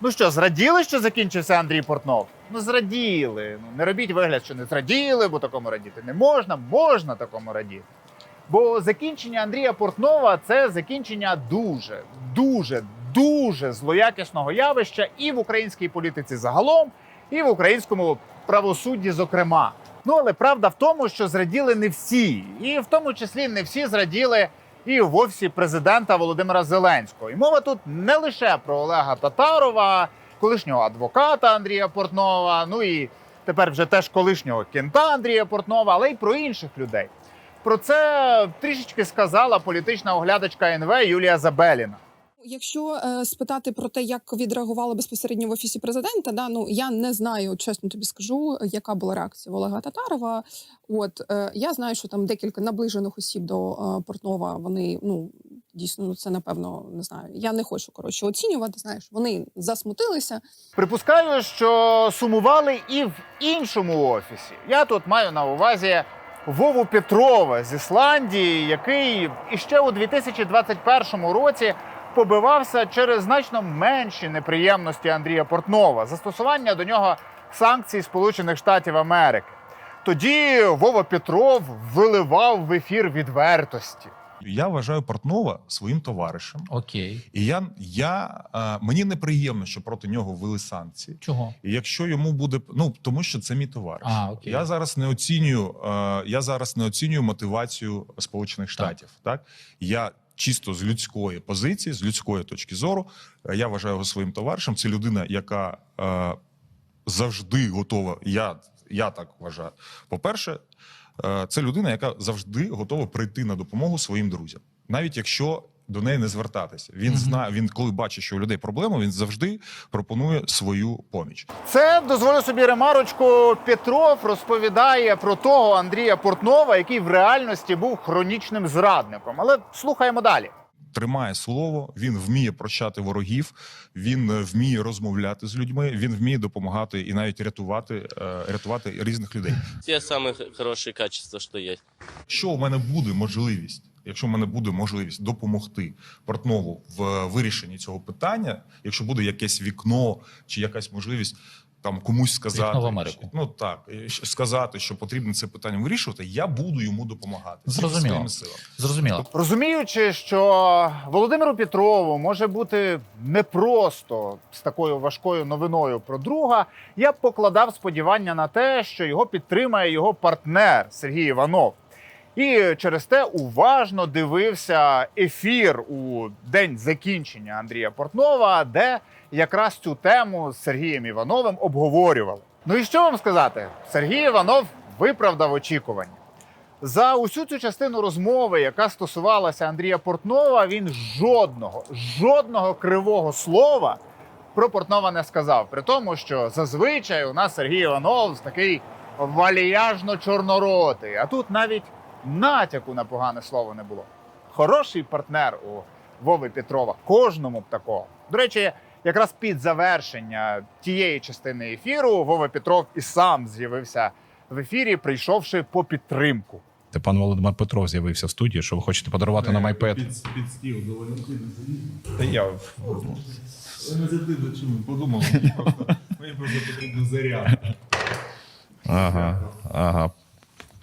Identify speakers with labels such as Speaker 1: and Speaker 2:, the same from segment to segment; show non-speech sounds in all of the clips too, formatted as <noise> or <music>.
Speaker 1: Ну що, зраділи, що закінчився Андрій Портнов? Ну зраділи. Ну не робіть вигляд, що не зраділи, бо такому радіти не можна. Можна такому радіти. Бо закінчення Андрія Портнова це закінчення дуже, дуже, дуже злоякісного явища і в українській політиці загалом, і в українському правосудді, зокрема. Ну але правда в тому, що зраділи не всі, і в тому числі не всі зраділи і в офісі президента Володимира Зеленського. І мова тут не лише про Олега Татарова, колишнього адвоката Андрія Портнова, ну і тепер вже теж колишнього кента Андрія Портнова, але й про інших людей. Про це трішечки сказала політична оглядачка НВ Юлія Забеліна.
Speaker 2: Якщо е, спитати про те, як відреагували безпосередньо в офісі президента, да ну я не знаю, чесно тобі скажу, яка була реакція Олега Татарова. От е, я знаю, що там декілька наближених осіб до е, Портнова. Вони ну дійсно ну це напевно не знаю. Я не хочу коротше оцінювати. Знаєш, вони засмутилися.
Speaker 1: Припускаю, що сумували і в іншому офісі. Я тут маю на увазі Вову Петрова з Ісландії, який іще у 2021 році побивався через значно менші неприємності Андрія Портнова, застосування до нього санкцій Сполучених Штатів Америки. Тоді Вова Петров виливав в ефір відвертості.
Speaker 3: Я вважаю Портнова своїм товаришем.
Speaker 4: Окей.
Speaker 3: І я, я е, мені неприємно, що проти нього ввели санкції.
Speaker 4: Чого?
Speaker 3: І якщо йому буде ну тому, що це мій товариш.
Speaker 4: А, окей.
Speaker 3: Я зараз не оцінюю. Е, я зараз не оцінюю мотивацію Сполучених Штатів. Так я чисто з людської позиції, з людської точки зору, е, я вважаю його своїм товаришем. Це людина, яка е, завжди готова. Я, я так вважаю. По-перше, е, це людина, яка завжди готова прийти на допомогу своїм друзям, навіть якщо. До неї не звертатися. Він
Speaker 4: Мгм.
Speaker 3: знає, він коли бачить, що у людей проблема, він завжди пропонує свою поміч.
Speaker 1: Це дозволю собі ремарочку. Петров розповідає про того Андрія Портнова, який в реальності був хронічним зрадником. Але слухаємо далі.
Speaker 3: тримає слово, він вміє прощати ворогів, він е, вміє розмовляти з людьми, він вміє допомагати і навіть рятувати, е, рятувати різних людей.
Speaker 5: Те самые х- хорошие качества, что есть.
Speaker 3: Якщо у мене буде можливість, якщо у мене буде можливість допомогти Портнову в вирішенні цього питання, якщо буде якесь вікно чи якась можливість. Там комусь сказати
Speaker 4: Вікно в Америку.
Speaker 3: ну так сказати, що потрібно це питання вирішувати. Я буду йому допомагати
Speaker 4: Зрозуміло. Зрозуміло.
Speaker 1: Розуміючи, що Володимиру Петрову може бути непросто з такою важкою новиною про друга, я покладав сподівання на те, що його підтримає його партнер Сергій Іванов. І через те уважно дивився ефір у день закінчення Андрія Портнова, де якраз цю тему з Сергієм Івановим обговорювали. Ну і що вам сказати? Сергій Іванов виправдав очікування. За усю цю частину розмови, яка стосувалася Андрія Портнова, він жодного, жодного кривого слова про Портнова не сказав. При тому, що зазвичай у нас Сергій Іванов такий валіяжно чорноротий, а тут навіть натяку на погане слово не було. Хороший партнер у Вови Петрова, кожному б такого. До речі, якраз під завершення тієї частини ефіру Вова Петров і сам з'явився в ефірі, прийшовши по підтримку.
Speaker 6: Та пан Володимир Петров з'явився в студії, що ви хочете подарувати нам iPad.
Speaker 7: Під, під стіл до Валентина.
Speaker 3: Та я
Speaker 7: тим, за подумав. Мені просто потрібно заряд.
Speaker 6: Ага, ага.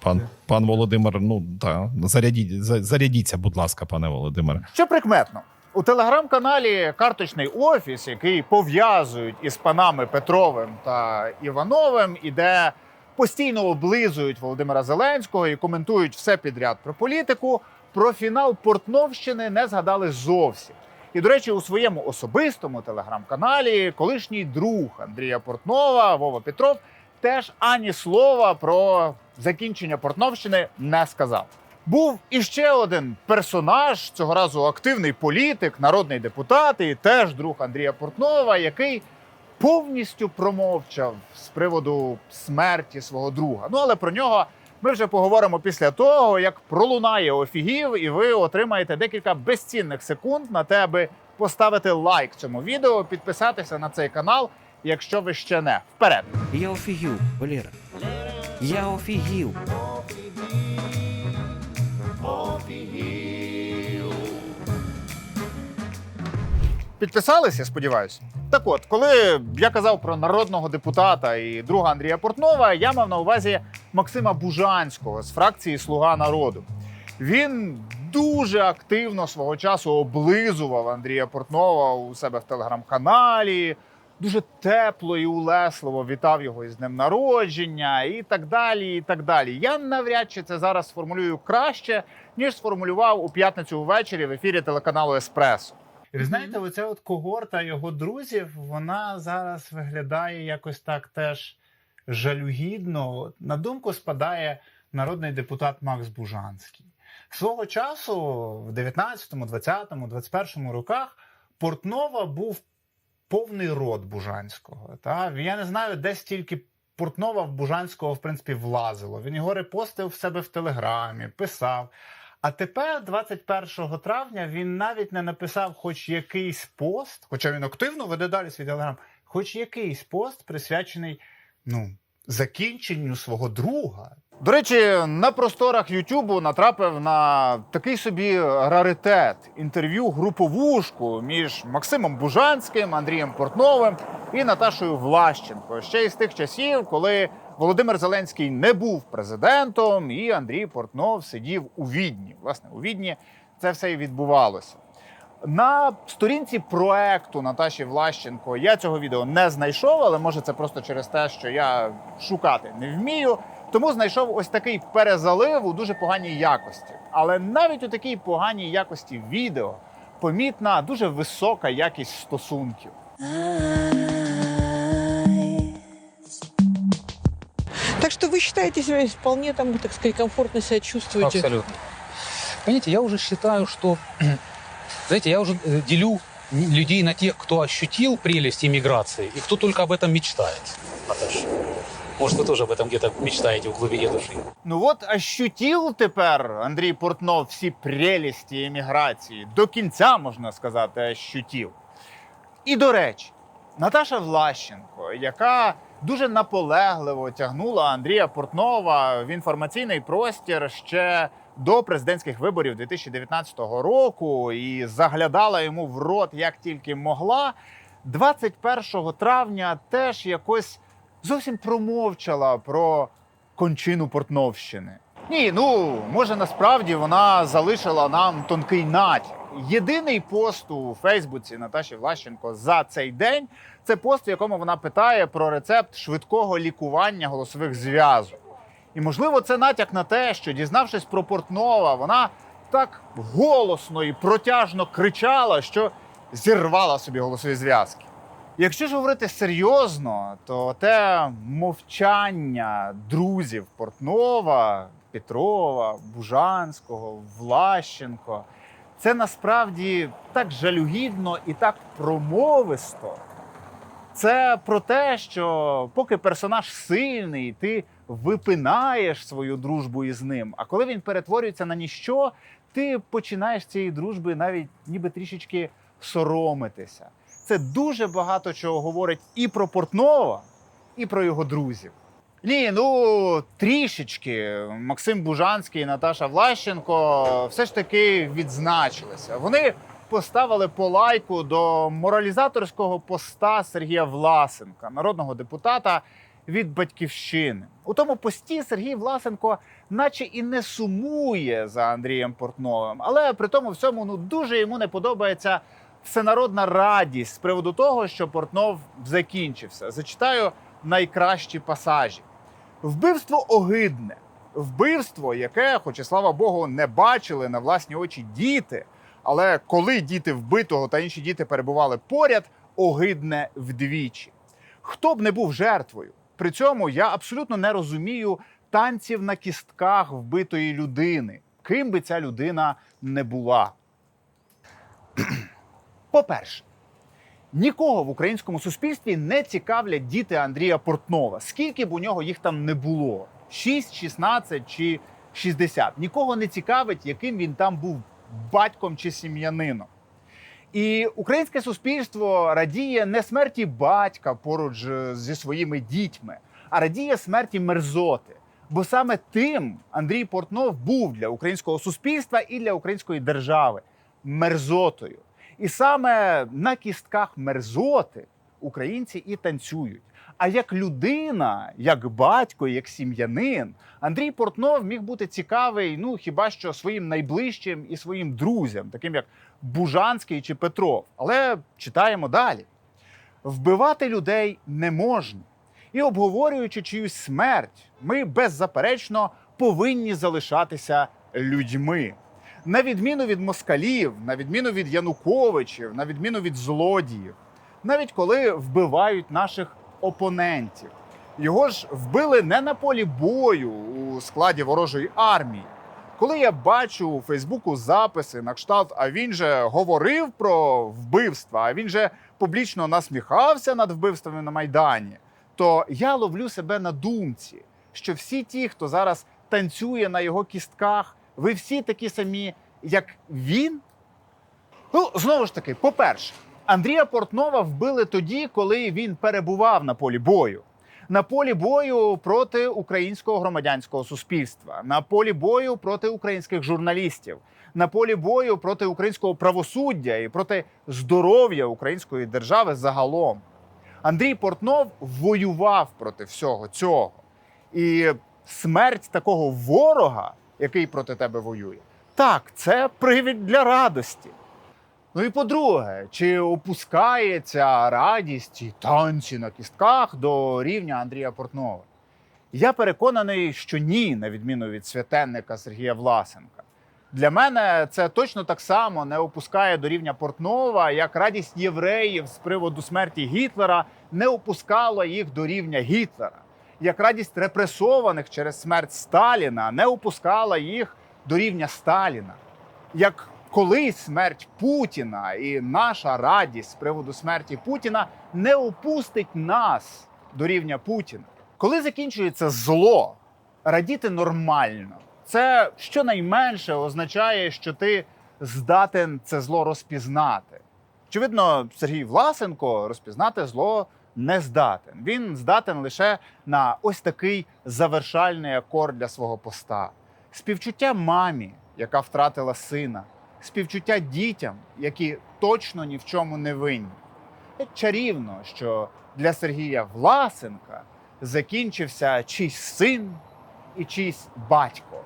Speaker 6: Пан, пан Володимир, ну так, зарядіть, зарядіться, будь ласка, пане Володимире.
Speaker 1: Що прикметно, у телеграм-каналі Карточний офіс, який пов'язують із панами Петровим та Івановим, і де постійно облизують Володимира Зеленського і коментують все підряд про політику. Про фінал Портновщини не згадали зовсім. І, до речі, у своєму особистому телеграм-каналі колишній друг Андрія Портнова, Вова Петров, теж ані слова про закінчення Портновщини не сказав. Був іще один персонаж, цього разу активний політик, народний депутат і теж друг Андрія Портнова, який повністю промовчав з приводу смерті свого друга. Ну але про нього ми вже поговоримо після того, як пролунає офігів, і ви отримаєте декілька безцінних секунд на те, аби поставити лайк цьому відео, підписатися на цей канал, якщо ви ще не вперед.
Speaker 8: Я офігів, Валера. Я офігів.
Speaker 1: Підписалися, сподіваюся. Так от, коли я казав про народного депутата і друга Андрія Портнова, я мав на увазі Максима Бужанського з фракції Слуга народу. Він дуже активно свого часу облизував Андрія Портнова у себе в телеграм-каналі, дуже тепло і улесливо вітав його із днем народження і так далі. І так далі. Я навряд чи це зараз сформулюю краще, ніж сформулював у п'ятницю ввечері в ефірі телеканалу Еспресо. І ви знаєте, оця от когорта його друзів, вона зараз виглядає якось так теж жалюгідно. На думку спадає народний депутат Макс Бужанський. Свого часу, в 19-му, 20-му, 21-му роках, Портнова був повний рот Бужанського. Та? Я не знаю, де стільки Портнова в Бужанського, в принципі, влазило. Він його репостив в себе в Телеграмі, писав. А тепер, 21 травня, він навіть не написав хоч якийсь пост, хоча він активно веде далі свій телеграм, хоч якийсь пост присвячений ну, закінченню свого друга. До речі, на просторах Ютубу натрапив на такий собі раритет інтерв'ю груповушку між Максимом Бужанським, Андрієм Портновим і Наташою Влащенко. Ще із тих часів, коли Володимир Зеленський не був президентом, і Андрій Портнов сидів у Відні. Власне, у Відні це все і відбувалося. На сторінці проекту Наташі Влащенко я цього відео не знайшов, але може це просто через те, що я шукати не вмію. Тому знайшов ось такий перезалив у дуже поганій якості. Але навіть у такій поганій якості відео помітна дуже висока якість стосунків.
Speaker 4: Так что вы считаете себя вполне там, так сказать, комфортно себя чувствуете?
Speaker 9: Абсолютно. Понимаете, я уже считаю, что, <clears throat> знаете, я уже э, делю людей на тех, кто ощутил прелесть иммиграции, и кто только об этом мечтает. Наташа, может, вы тоже об этом где-то мечтаете в глубине души.
Speaker 1: Ну от ощутів тепер Андрій Портнов всі прелісті еміграції. До кінця можна сказати, ощутів. І до речі, Наташа Влащенко, яка дуже наполегливо тягнула Андрія Портнова в інформаційний простір ще до президентських виборів 2019 року і заглядала йому в рот як тільки могла. 21 травня теж якось зовсім промовчала про кончину Портновщини. Ні, ну може насправді вона залишила нам тонкий натяк. Єдиний пост у Фейсбуці Наташі Влащенко за цей день це пост, в якому вона питає про рецепт швидкого лікування голосових зв'язок. І можливо, це натяк на те, що дізнавшись про Портнова, вона так голосно і протяжно кричала, що зірвала собі голосові зв'язки. Якщо ж говорити серйозно, то те мовчання друзів Портнова, Петрова, Бужанського, Влащенко це насправді так жалюгідно і так промовисто. Це про те, що поки персонаж сильний, ти випинаєш свою дружбу із ним. А коли він перетворюється на ніщо, ти починаєш цієї дружби навіть ніби трішечки соромитися. Це дуже багато чого говорить і про Портнова, і про його друзів. Ні, ну трішечки Максим Бужанський і Наташа Влащенко все ж таки відзначилися. Вони поставили по лайку до моралізаторського поста Сергія Власенка, народного депутата від батьківщини. У тому пості Сергій Власенко, наче і не сумує за Андрієм Портновим, але при тому всьому ну дуже йому не подобається всенародна радість з приводу того, що Портнов закінчився. Зачитаю найкращі пасажі. Вбивство огидне, вбивство, яке, хоч і слава Богу, не бачили на власні очі діти. Але коли діти вбитого та інші діти перебували поряд, огидне вдвічі. Хто б не був жертвою. При цьому я абсолютно не розумію танців на кістках вбитої людини, ким би ця людина не була. По-перше, нікого в українському суспільстві не цікавлять діти Андрія Портнова, скільки б у нього їх там не було: 6, 16 чи 60. Нікого не цікавить, яким він там був батьком чи сім'янином. І українське суспільство радіє не смерті батька поруч е, зі своїми дітьми, а радіє смерті мерзоти. Бо саме тим Андрій Портнов був для українського суспільства і для української держави мерзотою. І саме на кістках мерзоти українці і танцюють. А як людина, як батько, як сім'янин, Андрій Портнов міг бути цікавий, ну хіба що своїм найближчим і своїм друзям, таким як Бужанський чи Петров. Але читаємо далі: вбивати людей не можна. І обговорюючи чиюсь смерть, ми беззаперечно повинні залишатися людьми. На відміну від москалів, на відміну від Януковичів, на відміну від злодіїв, навіть коли вбивають наших опонентів. Його ж вбили не на полі бою у складі ворожої армії. Коли я бачу у Фейсбуку записи на кшталт, а він же говорив про вбивства, а він же публічно насміхався над вбивствами на Майдані, то я ловлю себе на думці, що всі ті, хто зараз танцює на його кістках, ви всі такі самі, як він. Ну, знову ж таки, по-перше, Андрія Портнова вбили тоді, коли він перебував на полі бою. На полі бою проти українського громадянського суспільства, на полі бою проти українських журналістів, на полі бою проти українського правосуддя і проти здоров'я української держави загалом. Андрій Портнов воював проти всього цього. І смерть такого ворога, який проти тебе воює, так, це привід для радості. Ну і по-друге, чи опускається радість і танці на кістках до рівня Андрія Портнова? Я переконаний, що ні, на відміну від святенника Сергія Власенка. Для мене це точно так само не опускає до рівня Портнова, як радість євреїв з приводу смерті Гітлера не опускала їх до рівня Гітлера, як радість репресованих через смерть Сталіна не опускала їх до рівня Сталіна. Як колись смерть Путіна і наша радість з приводу смерті Путіна не опустить нас до рівня Путіна. Коли закінчується зло, радіти нормально. Це щонайменше означає, що ти здатен це зло розпізнати. Очевидно, Сергій Власенко розпізнати зло не здатен. Він здатен лише на ось такий завершальний акорд для свого поста. Співчуття мамі, яка втратила сина, співчуття дітям, які точно ні в чому не винні. Чарівно, що для Сергія Власенка закінчився чийсь син і чийсь батько.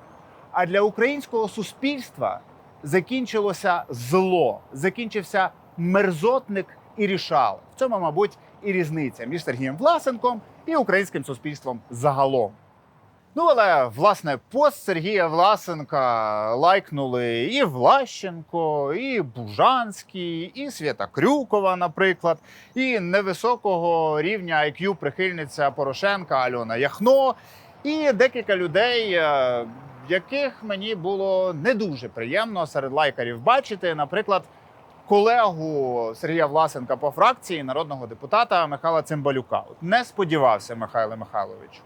Speaker 1: А для українського суспільства закінчилося зло, закінчився мерзотник і рішал. В цьому, мабуть, і різниця між Сергієм Власенком і українським суспільством загалом. Ну, але власне пост Сергія Власенка лайкнули і Влащенко, і Бужанський, і Свята Крюкова, наприклад, і невисокого рівня IQ прихильниця Порошенка Альона Яхно, і декілька людей, е, яких мені було не дуже приємно серед лайкарів бачити, наприклад. Колегу Сергія Власенка по фракції народного депутата Михайла Цимбалюка. От Не сподівався Михайло Михайлович.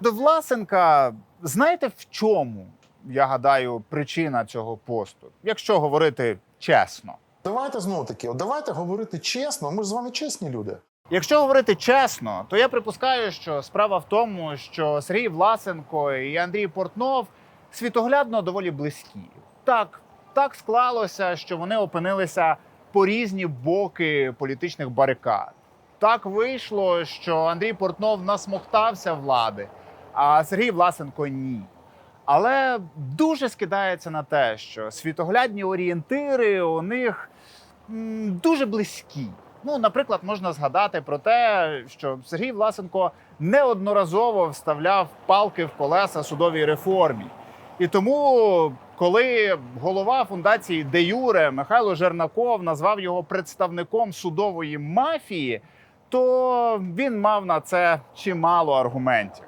Speaker 1: До Власенка, знаєте в чому, я гадаю, причина цього посту, якщо говорити чесно.
Speaker 10: Давайте знову таки, давайте говорити чесно. Ми ж з вами чесні люди.
Speaker 1: Якщо говорити чесно, то я припускаю, що справа в тому, що Сергій Власенко і Андрій Портнов світоглядно доволі близькі. Так, так склалося, що вони опинилися по різні боки політичних барикад. Так вийшло, що Андрій Портнов насмоктався влади, а Сергій Власенко ні. Але дуже скидається на те, що світоглядні орієнтири у них дуже близькі. Ну, наприклад, можна згадати про те, що Сергій Власенко неодноразово вставляв палки в колеса судовій реформі. І тому, коли голова фундації Де Юре Михайло Жернаков назвав його представником судової мафії, то він мав на це чимало аргументів.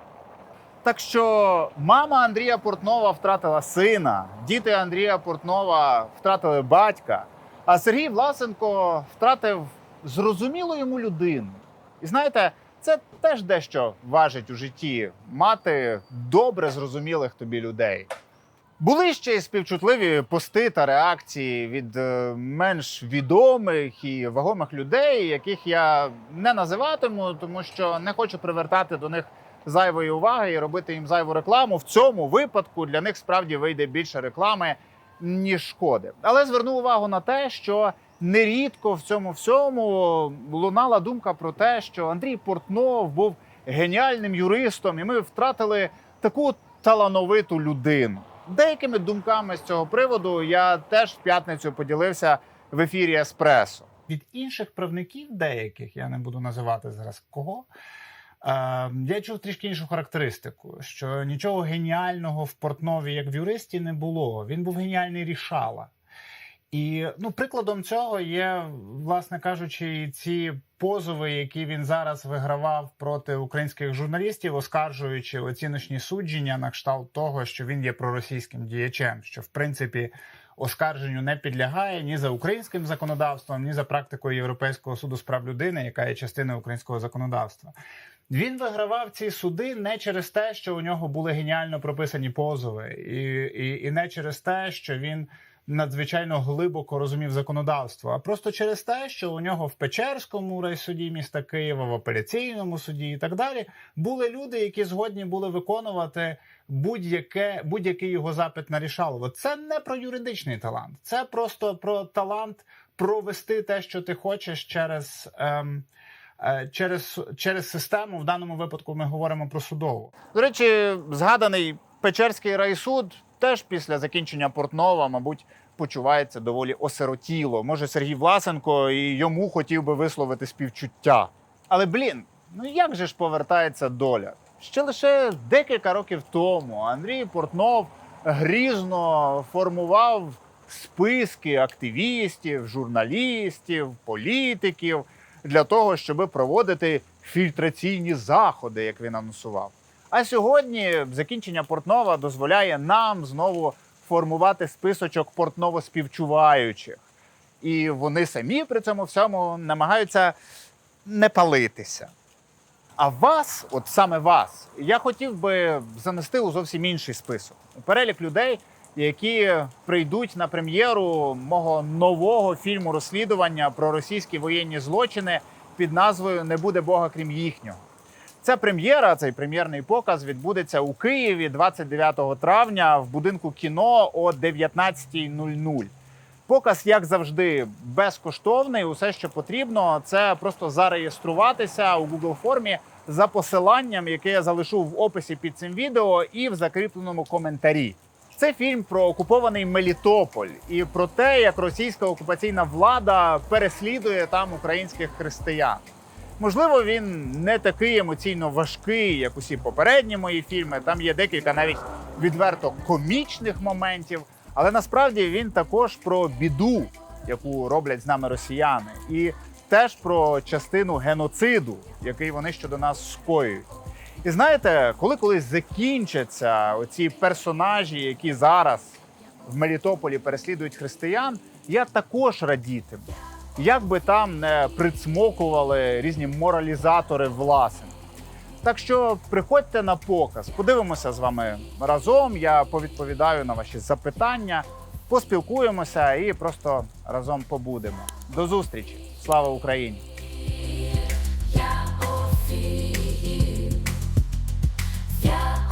Speaker 1: Так що мама Андрія Портнова втратила сина, діти Андрія Портнова втратили батька, а Сергій Власенко втратив зрозумілу йому людину. І знаєте, це теж дещо важить у житті мати добре зрозумілих тобі людей. Були ще й співчутливі пости та реакції від е, менш відомих і вагомих людей, яких я не називатиму, тому що не хочу привертати до них зайвої уваги і робити їм зайву рекламу. В цьому випадку для них справді вийде більше реклами, ніж шкоди. Але зверну увагу на те, що нерідко в цьому всьому лунала думка про те, що Андрій Портнов був геніальним юристом, і ми втратили таку талановиту людину. Деякими думками з цього приводу я теж в п'ятницю поділився в ефірі Еспресо. Від інших правників, деяких я не буду називати зараз кого. Е, я чув трішки іншу характеристику, що нічого геніального в Портнові, як в юристі, не було. Він був геніальний рішала. І ну, прикладом цього є, власне кажучи, ці позови, які він зараз вигравав проти українських журналістів, оскаржуючи оціночні судження на кшталт того, що він є проросійським діячем, що в принципі оскарженню не підлягає ні за українським законодавством, ні за практикою Європейського суду з прав людини, яка є частиною українського законодавства. Він вигравав ці суди не через те, що у нього були геніально прописані позови, і, і, і не через те, що він надзвичайно глибоко розумів законодавство, а просто через те, що у нього в Печерському райсуді міста Києва, в апеляційному суді і так далі були люди, які згодні були виконувати будь-яке будь-який його запит на рішалово. Це не про юридичний талант, це просто про талант провести те, що ти хочеш через. Ем, е, Через, через систему в даному випадку ми говоримо про судову. До речі, згаданий Печерський райсуд теж після закінчення Портнова, мабуть, почувається доволі осиротіло. Може, Сергій Власенко і йому хотів би висловити співчуття. Але блін, ну як же ж повертається доля? Ще лише декілька років тому Андрій Портнов грізно формував списки активістів, журналістів, політиків для того, щоб проводити фільтраційні заходи, як він анонсував. А сьогодні закінчення Портнова дозволяє нам знову формувати списочок портново співчуваючих. І вони самі при цьому всьому намагаються не палитися. А вас, от саме вас, я хотів би занести у зовсім інший список. Перелік людей, які прийдуть на прем'єру мого нового фільму розслідування про російські воєнні злочини під назвою Не буде Бога крім їхнього. Ця прем'єра, цей прем'єрний показ відбудеться у Києві 29 травня в будинку кіно о 19.00. Показ, як завжди, безкоштовний. Усе, що потрібно, це просто зареєструватися у Google формі за посиланням, яке я залишу в описі під цим відео і в закріпленому коментарі. Це фільм про окупований Мелітополь і про те, як російська окупаційна влада переслідує там українських християн. Можливо, він не такий емоційно важкий, як усі попередні мої фільми. Там є декілька навіть відверто комічних моментів, але насправді він також про біду, яку роблять з нами росіяни, і теж про частину геноциду, який вони щодо нас скоюють. І знаєте, коли колись закінчаться оці персонажі, які зараз в Мелітополі переслідують християн, я також радітиму як би там не прицмокували різні моралізатори власне. Так що приходьте на показ, подивимося з вами разом. Я повідповідаю на ваші запитання, поспілкуємося і просто разом побудемо. До зустрічі! Слава Україні! Я